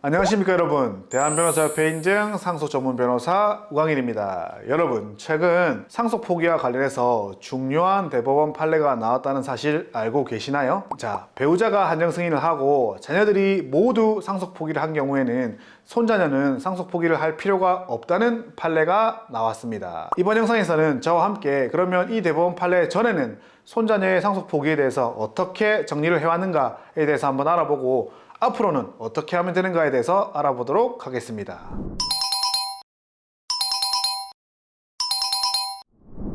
안녕하십니까 여러분. 대한변호사협회 인증 상속 전문 변호사 우광일입니다. 여러분 최근 상속 포기와 관련해서 중요한 대법원 판례가 나왔다는 사실 알고 계시나요? 자 배우자가 한정 승인을 하고 자녀들이 모두 상속 포기를 한 경우에는 손자녀는 상속 포기를 할 필요가 없다는 판례가 나왔습니다. 이번 영상에서는 저와 함께 그러면 이 대법원 판례 전에는 손자녀의 상속 포기에 대해서 어떻게 정리를 해왔는가에 대해서 한번 알아보고 앞으로는 어떻게 하면 되는가에 대해서 알아보도록 하겠습니다.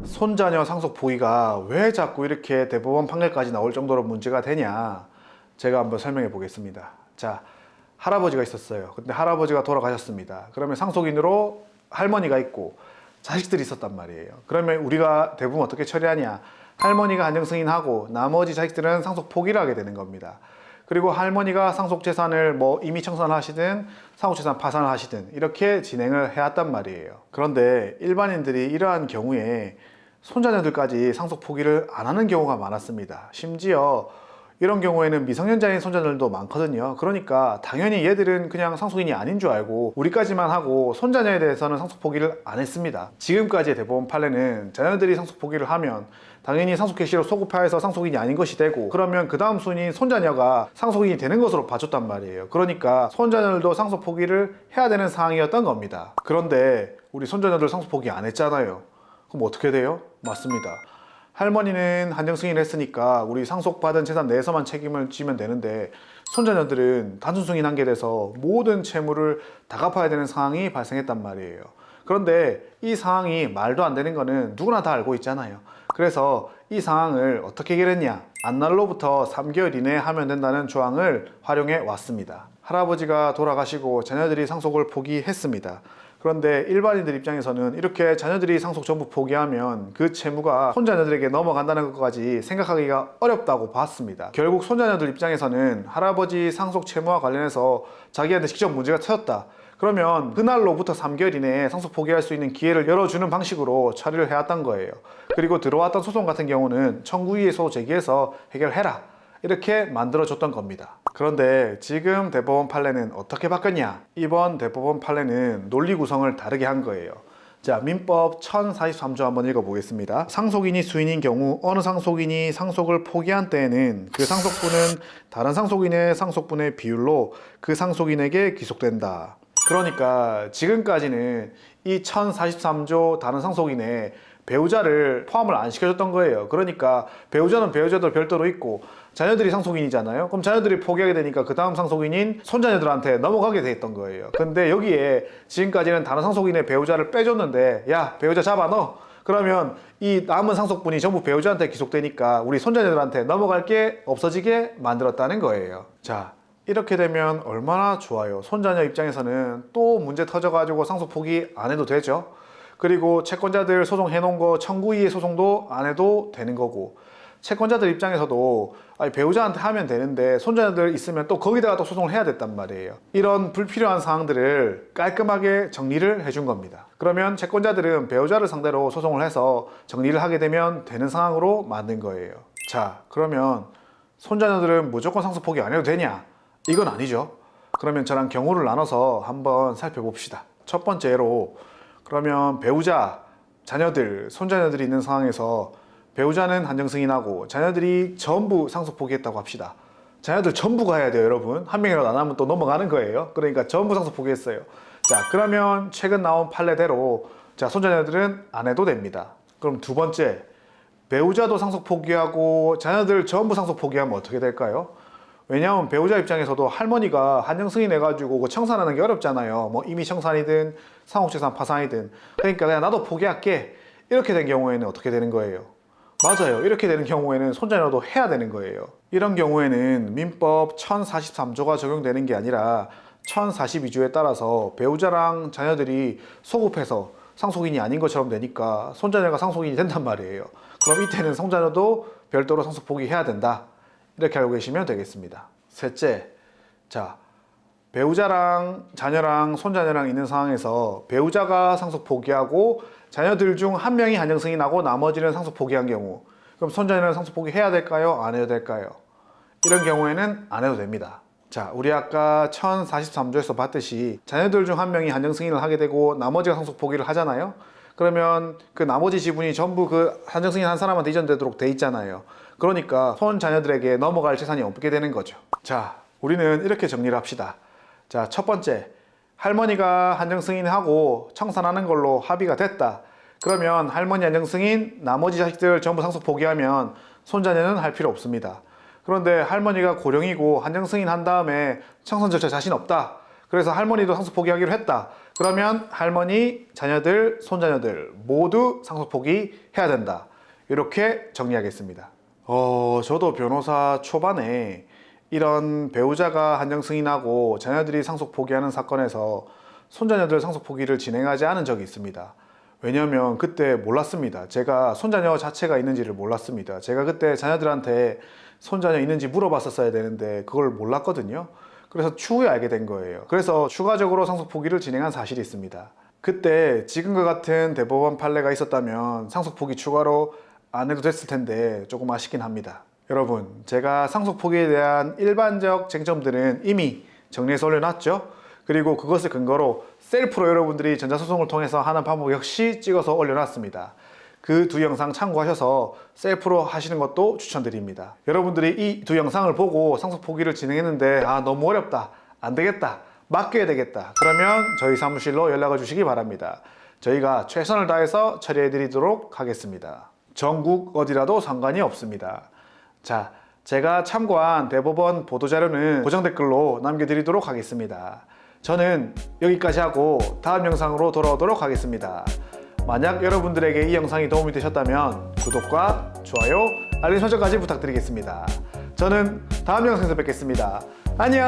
손자녀 상속 포기가 왜 자꾸 이렇게 대법원 판결까지 나올 정도로 문제가 되냐 제가 한번 설명해 보겠습니다. 자, 할아버지가 있었어요. 근데 할아버지가 돌아가셨습니다. 그러면 상속인으로 할머니가 있고 자식들이 있었단 말이에요. 그러면 우리가 대부분 어떻게 처리하냐? 할머니가 한정 승인하고 나머지 자식들은 상속 포기를 하게 되는 겁니다. 그리고 할머니가 상속 재산을 뭐 임의 청산을 하시든 상속 재산 파산을 하시든 이렇게 진행을 해왔단 말이에요. 그런데 일반인들이 이러한 경우에 손자녀들까지 상속 포기를 안 하는 경우가 많았습니다. 심지어 이런 경우에는 미성년자인 손자들도 많거든요. 그러니까 당연히 얘들은 그냥 상속인이 아닌 줄 알고 우리까지만 하고 손자녀에 대해서는 상속 포기를 안 했습니다. 지금까지의 대법원 판례는 자녀들이 상속 포기를 하면 당연히 상속 개시로 소급하여서 상속인이 아닌 것이 되고 그러면 그 다음 순위 손자녀가 상속인이 되는 것으로 봐줬단 말이에요. 그러니까 손자녀들도 상속 포기를 해야 되는 상황이었던 겁니다. 그런데 우리 손자녀들 상속 포기 안 했잖아요. 그럼 어떻게 돼요? 맞습니다. 할머니는 한정 승인을 했으니까 우리 상속받은 재산 내에서만 책임을 지면 되는데 손자녀들은 단순 승인한 게 돼서 모든 채무를 다 갚아야 되는 상황이 발생했단 말이에요. 그런데 이 상황이 말도 안 되는 거는 누구나 다 알고 있잖아요. 그래서 이 상황을 어떻게 해결했냐? 안날로부터 3개월 이내에 하면 된다는 조항을 활용해 왔습니다. 할아버지가 돌아가시고 자녀들이 상속을 포기했습니다. 그런데 일반인들 입장에서는 이렇게 자녀들이 상속 전부 포기하면 그 채무가 손자녀들에게 넘어간다는 것까지 생각하기가 어렵다고 봤습니다. 결국 손자녀들 입장에서는 할아버지 상속 채무와 관련해서 자기한테 직접 문제가 터졌다. 그러면 그날로부터 3개월 이내에 상속 포기할 수 있는 기회를 열어주는 방식으로 처리를 해왔던 거예요. 그리고 들어왔던 소송 같은 경우는 청구이의소 제기해서 해결해라. 이렇게 만들어줬던 겁니다. 그런데 지금 대법원 판례는 어떻게 바뀌었냐? 이번 대법원 판례는 논리 구성을 다르게 한 거예요. 자, 민법 1043조 한번 읽어보겠습니다. 상속인이 수인인 경우 어느 상속인이 상속을 포기한 때에는 그 상속분은 다른 상속인의 상속분의 비율로 그 상속인에게 귀속된다. 그러니까 지금까지는 이 1043조 다른 상속인에 배우자를 포함을 안 시켜줬던 거예요. 그러니까 배우자는 배우자들 별도로 있고 자녀들이 상속인이잖아요. 그럼 자녀들이 포기하게 되니까 그 다음 상속인인 손자녀들한테 넘어가게 돼 있던 거예요. 근데 여기에 지금까지는 다른 상속인의 배우자를 빼줬는데 야 배우자 잡아 넣어. 그러면 이 남은 상속분이 전부 배우자한테 기속되니까 우리 손자녀들한테 넘어갈 게 없어지게 만들었다는 거예요. 자, 이렇게 되면 얼마나 좋아요. 손자녀 입장에서는 또 문제 터져가지고 상속 포기 안 해도 되죠. 그리고 채권자들 소송 해 놓은 거 청구이의 소송도 안 해도 되는 거고 채권자들 입장에서도 아니, 배우자한테 하면 되는데 손자녀들 있으면 또 거기다가 또 소송을 해야 됐단 말이에요. 이런 불필요한 사항들을 깔끔하게 정리를 해준 겁니다. 그러면 채권자들은 배우자를 상대로 소송을 해서 정리를 하게 되면 되는 상황으로 만든 거예요. 자, 그러면 손자녀들은 무조건 상속 포기 안 해도 되냐? 이건 아니죠. 그러면 저랑 경우를 나눠서 한번 살펴봅시다. 첫 번째로 그러면 배우자, 자녀들, 손자녀들이 있는 상황에서 배우자는 한정 승인하고 자녀들이 전부 상속 포기했다고 합시다. 자녀들 전부가 해야 돼요, 여러분. 한 명이라도 안 하면 또 넘어가는 거예요. 그러니까 전부 상속 포기했어요. 자, 그러면 최근 나온 판례대로 자, 손자녀들은 안 해도 됩니다. 그럼 두 번째, 배우자도 상속 포기하고 자녀들 전부 상속 포기하면 어떻게 될까요? 왜냐하면 배우자 입장에서도 할머니가 한정 승인 해가지고 그 청산하는 게 어렵잖아요. 뭐 이미 청산이든 상속재산 파산이든. 그러니까 그냥 나도 포기할게. 이렇게 된 경우에는 어떻게 되는 거예요? 맞아요. 이렇게 되는 경우에는 손자녀도 해야 되는 거예요. 이런 경우에는 민법 1043조가 적용되는 게 아니라 1042조에 따라서 배우자랑 자녀들이 소급해서 상속인이 아닌 것처럼 되니까 손자녀가 상속인이 된단 말이에요. 그럼 이때는 손자녀도 별도로 상속 포기해야 된다. 이렇게 알고 계시면 되겠습니다. 셋째, 자, 배우자랑 자녀랑 손자녀랑 있는 상황에서 배우자가 상속 포기하고 자녀들 중 한 명이 한정 승인하고 나머지는 상속 포기한 경우 그럼 손자녀는 상속 포기해야 될까요? 안 해도 될까요? 이런 경우에는 안 해도 됩니다. 자, 우리 아까 1043조에서 봤듯이 자녀들 중 한 명이 한정 승인을 하게 되고 나머지가 상속 포기를 하잖아요. 그러면 그 나머지 지분이 전부 그 한정 승인 한 사람한테 이전되도록 돼 있잖아요. 그러니까 손 자녀들에게 넘어갈 재산이 없게 되는 거죠. 자, 우리는 이렇게 정리를 합시다. 자, 첫 번째. 할머니가 한정 승인하고 청산하는 걸로 합의가 됐다. 그러면 할머니 한정 승인, 나머지 자식들 전부 상속 포기하면 손자녀는 할 필요 없습니다. 그런데 할머니가 고령이고 한정 승인한 다음에 청산 절차 자신 없다. 그래서 할머니도 상속 포기하기로 했다. 그러면 할머니, 자녀들, 손자녀들 모두 상속 포기 해야 된다. 이렇게 정리하겠습니다. 어, 저도 변호사 초반에 이런 배우자가 한정 승인하고 자녀들이 상속 포기하는 사건에서 손자녀들 상속 포기를 진행하지 않은 적이 있습니다. 왜냐면 그때 몰랐습니다. 제가 손자녀 자체가 있는지를 몰랐습니다. 제가 그때 자녀들한테 손자녀 있는지 물어봤었어야 되는데 그걸 몰랐거든요. 그래서 추후에 알게 된 거예요. 그래서 추가적으로 상속 포기를 진행한 사실이 있습니다. 그때 지금과 같은 대법원 판례가 있었다면 상속 포기 추가로 안 해도 됐을 텐데 조금 아쉽긴 합니다. 여러분, 제가 상속 포기에 대한 일반적 쟁점들은 이미 정리해서 올려놨죠. 그리고 그것을 근거로 셀프로 여러분들이 전자소송을 통해서 하는 방법 역시 찍어서 올려놨습니다. 그 두 영상 참고하셔서 셀프로 하시는 것도 추천드립니다. 여러분들이 이 두 영상을 보고 상속 포기를 진행했는데 아 너무 어렵다, 안 되겠다, 맡겨야 되겠다. 그러면 저희 사무실로 연락을 주시기 바랍니다. 저희가 최선을 다해서 처리해 드리도록 하겠습니다. 전국 어디라도 상관이 없습니다. 자, 제가 참고한 대법원 보도자료는 고정 댓글로 남겨드리도록 하겠습니다. 저는 여기까지 하고 다음 영상으로 돌아오도록 하겠습니다. 만약 여러분들에게 이 영상이 도움이 되셨다면 구독과 좋아요, 알림 설정까지 부탁드리겠습니다. 저는 다음 영상에서 뵙겠습니다. 안녕!